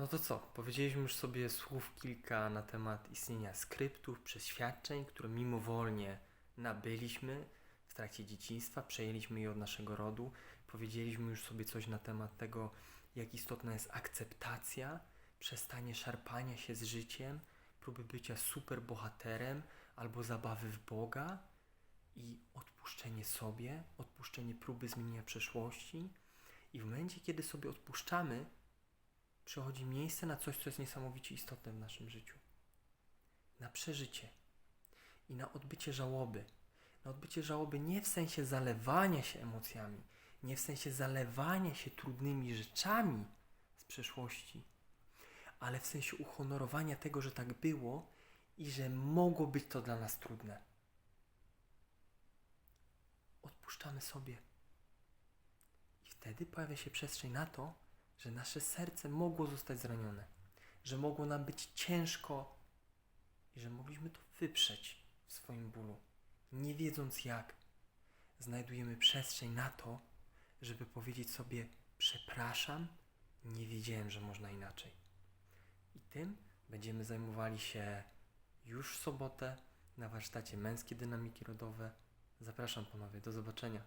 No to co? Powiedzieliśmy już sobie słów kilka na temat istnienia skryptów, przeświadczeń, które mimowolnie nabyliśmy w trakcie dzieciństwa, przejęliśmy je od naszego rodu. Powiedzieliśmy już sobie coś na temat tego, jak istotna jest akceptacja, przestanie szarpania się z życiem, próby bycia super bohaterem albo zabawy w Boga i odpuszczenie sobie, odpuszczenie próby zmienienia przeszłości. I w momencie, kiedy sobie odpuszczamy, przychodzi miejsce na coś, co jest niesamowicie istotne w naszym życiu. Na przeżycie i na odbycie żałoby. Na odbycie żałoby nie w sensie zalewania się emocjami, nie w sensie zalewania się trudnymi rzeczami z przeszłości, ale w sensie uhonorowania tego, że tak było i że mogło być to dla nas trudne. Odpuszczamy sobie. I wtedy pojawia się przestrzeń na to, że nasze serce mogło zostać zranione, że mogło nam być ciężko i że mogliśmy to wyprzeć w swoim bólu, nie wiedząc jak. Znajdujemy przestrzeń na to, żeby powiedzieć sobie: Przepraszam, nie wiedziałem, że można inaczej. I tym będziemy zajmowali się już w sobotę na warsztacie Męskie Dynamiki Rodowe. Zapraszam panowie, do zobaczenia.